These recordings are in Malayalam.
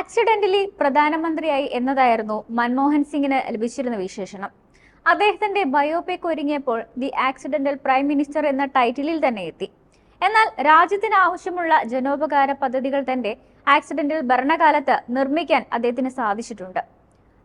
ആക്സിഡന്റലി പ്രധാനമന്ത്രിയായി എന്നതായിരുന്നു മൻമോഹൻ സിംഗിന് ലഭിച്ചിരുന്ന വിശേഷണം. അദ്ദേഹത്തിന്റെ ബയോപിക് ഒരുങ്ങിയപ്പോൾ ദി ആക്സിഡന്റൽ പ്രൈം മിനിസ്റ്റർ എന്ന ടൈറ്റിലിൽ തന്നെ എത്തി. എന്നാൽ രാജ്യത്തിന് ആവശ്യമുള്ള ജനോപകാര പദ്ധതികൾ തന്റെ ആക്സിഡന്റൽ ഭരണകാലത്ത് നിർമ്മിക്കാൻ അദ്ദേഹത്തിന് സാധിച്ചിട്ടുണ്ട്.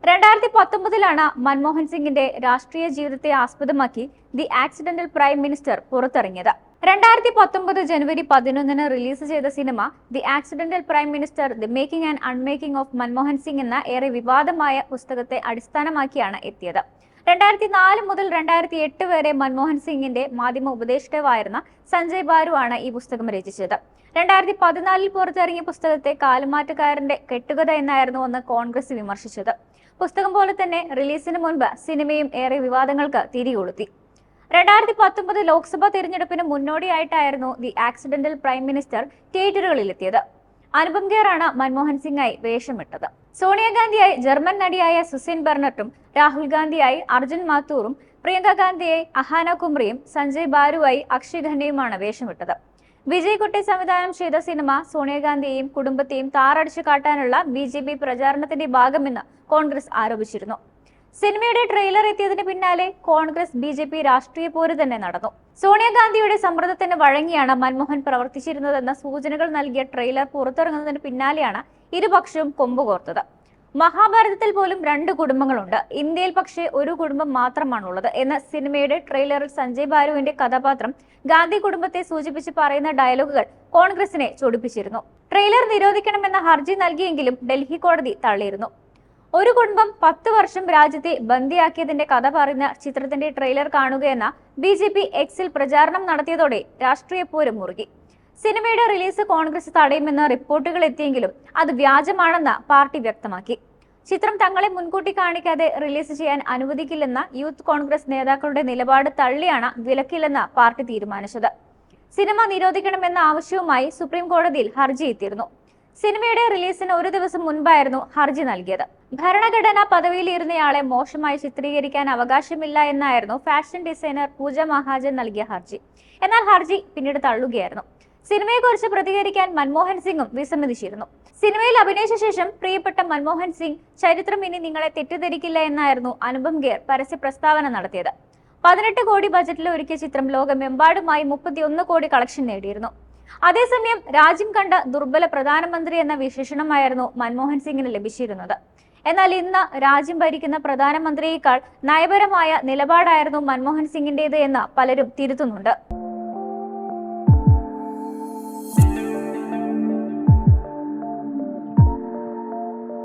രണ്ടായിരത്തി പത്തൊമ്പതിലാണ് മൻമോഹൻ സിംഗിന്റെ രാഷ്ട്രീയ ജീവിതത്തെ ആസ്പദമാക്കി ദി ആക്സിഡന്റൽ പ്രൈം മിനിസ്റ്റർ പുറത്തിറങ്ങിയത്. രണ്ടായിരത്തി പത്തൊമ്പത് ജനുവരി പതിനൊന്നിന് റിലീസ് ചെയ്ത cinema the accidental prime minister the making and unmaking of Manmohan Singh എന്ന ഏറെ വിവാദമായ പുസ്തകത്തെ അടിസ്ഥാനമാക്കിയാണ് എത്തിയത്. രണ്ടായിരത്തി നാല് മുതൽ രണ്ടായിരത്തി എട്ട് വരെ മൻമോഹൻ സിംഗിന്റെ മാധ്യമ ഉപദേഷ്ടാവായിരുന്ന സഞ്ജയ് ബാരു ആണ് ഈ പുസ്തകം രചിച്ചത്. രണ്ടായിരത്തി പതിനാലിൽ പുറത്തിറങ്ങിയ പുസ്തകത്തെ കാലുമാറ്റക്കാരന്റെ കെട്ടുകഥ എന്നായിരുന്നു അന്ന് കോൺഗ്രസ് വിമർശിച്ചത്. പുസ്തകം പോലെ തന്നെ റിലീസിന് മുൻപ് സിനിമയും ഏറെ വിവാദങ്ങൾക്ക് തിരികൊളുത്തി. രണ്ടായിരത്തി പത്തൊമ്പത് ലോക്സഭാ തിരഞ്ഞെടുപ്പിന് മുന്നോടിയായിട്ടായിരുന്നു ദി ആക്സിഡന്റൽ പ്രൈം മിനിസ്റ്റർ തിയേറ്ററുകളിലെത്തിയത്. അനുപം ഖേറാണ് മൻമോഹൻ സിംഗായി വേഷമിട്ടത്. സോണിയാഗാന്ധിയായി ജർമ്മൻ നടിയായ സുസിൻ ബെർണറ്റും രാഹുൽ ഗാന്ധിയായി അർജുൻ മാത്തൂറും പ്രിയങ്ക ഗാന്ധിയായി അഹാന കുമ്രിയും സഞ്ജയ് ബാരുവായി അക്ഷയ് ഖന്നയുമാണ് വേഷമിട്ടത്. വിജയ്കുട്ടി സംവിധാനം ചെയ്ത സിനിമ സോണിയാഗാന്ധിയെയും കുടുംബത്തെയും താറടിച്ചു കാട്ടാനുള്ള ബി ജെ പി പ്രചാരണത്തിന്റെ ഭാഗമെന്ന് കോൺഗ്രസ് ആരോപിച്ചിരുന്നു. സിനിമയുടെ ട്രെയിലർ എത്തിയതിന് പിന്നാലെ കോൺഗ്രസ് ബി ജെ പി രാഷ്ട്രീയ പോര് തന്നെ നടന്നു. സോണിയാഗാന്ധിയുടെ സമ്മർദ്ദത്തിന് വഴങ്ങിയാണ് മൻമോഹൻ പ്രവർത്തിച്ചിരുന്നതെന്ന സൂചനകൾ നൽകിയ ട്രെയിലർ പുറത്തിറങ്ങുന്നതിന് പിന്നാലെയാണ് ഇരുപക്ഷവും കൊമ്പുകോർത്തത് മഹാഭാരതത്തിൽ പോലും രണ്ട് കുടുംബങ്ങളുണ്ട്. ഇന്ത്യയിൽ പക്ഷേ ഒരു കുടുംബം മാത്രമാണുള്ളത് എന്ന സിനിമയുടെ ട്രെയിലറിൽ സഞ്ജയ് ബാരുവിന്റെ കഥാപാത്രം ഗാന്ധി കുടുംബത്തെ സൂചിപ്പിച്ച് പറയുന്ന ഡയലോഗുകൾ കോൺഗ്രസിനെ ചൊടിപ്പിച്ചിരുന്നു. ട്രെയിലർ നിരോധിക്കണമെന്ന ഹർജി നൽകിയെങ്കിലും ഡൽഹി കോടതി തള്ളിയിരുന്നു. ഒരു കുടുംബം പത്ത് വർഷം രാജ്യത്തെ ബന്ദിയാക്കിയതിന്റെ കഥ പറയുന്ന ചിത്രത്തിന്റെ ട്രെയിലർ കാണുകയെന്ന ബി ജെ പി എക്സിൽ പ്രചാരണം നടത്തിയതോടെ രാഷ്ട്രീയ പൂരം മുറുകി. സിനിമയുടെ റിലീസ് കോൺഗ്രസ് തടയുമെന്ന റിപ്പോർട്ടുകൾ എത്തിയെങ്കിലും അത് വ്യാജമാണെന്ന് പാർട്ടി വ്യക്തമാക്കി. ചിത്രം തങ്ങളെ മുൻകൂട്ടി കാണിക്കാതെ റിലീസ് ചെയ്യാൻ അനുവദിക്കില്ലെന്ന യൂത്ത് കോൺഗ്രസ് നേതാക്കളുടെ നിലപാട് തള്ളിയാണ് വിലക്കില്ലെന്ന് പാർട്ടി തീരുമാനിച്ചത്. സിനിമ നിരോധിക്കണമെന്ന ആവശ്യവുമായി സുപ്രീം കോടതിയിൽ ഹർജി എത്തിയിരുന്നു. സിനിമയുടെ റിലീസിന് ഒരു ദിവസം മുൻപായിരുന്നു ഹർജി നൽകിയത്. ഭരണഘടനാ പദവിയിലിരുന്നയാളെ മോശമായി ചിത്രീകരിക്കാൻ അവകാശമില്ല എന്നായിരുന്നു ഫാഷൻ ഡിസൈനർ പൂജ മഹാജൻ നൽകിയ ഹർജി. എന്നാൽ ഹർജി പിന്നീട് തള്ളുകയായിരുന്നു. സിനിമയെക്കുറിച്ച് പ്രതികരിക്കാൻ മൻമോഹൻ സിംഗും വിസമ്മതിച്ചിരുന്നു. സിനിമയിൽ അഭിനയിച്ച ശേഷം പ്രിയപ്പെട്ട മൻമോഹൻ സിംഗ് ചരിത്രം ഇനി നിങ്ങളെ തെറ്റിദ്ധരിക്കില്ല എന്നായിരുന്നു അനുപം ഖേർ പരസ്യ പ്രസ്താവന നടത്തിയത്. പതിനെട്ട് കോടി ബജറ്റിൽ ഒരുക്കിയ ചിത്രം ലോകമെമ്പാടുമായി മുപ്പത്തിയൊന്ന് കോടി കളക്ഷൻ നേടിയിരുന്നു. അതേസമയം രാജ്യം കണ്ട ദുർബല പ്രധാനമന്ത്രി എന്ന വിശേഷണമായിരുന്നു മൻമോഹൻ സിംഗിന് ലഭിച്ചിരുന്നത്. എന്നാൽ ഇന്ന് രാജ്യം ഭരിക്കുന്ന പ്രധാനമന്ത്രിയേക്കാൾ നയപരമായ നിലപാടായിരുന്നു മൻമോഹൻ സിംഗിന്റേത് എന്ന് പലരും തിരുത്തുന്നുണ്ട്.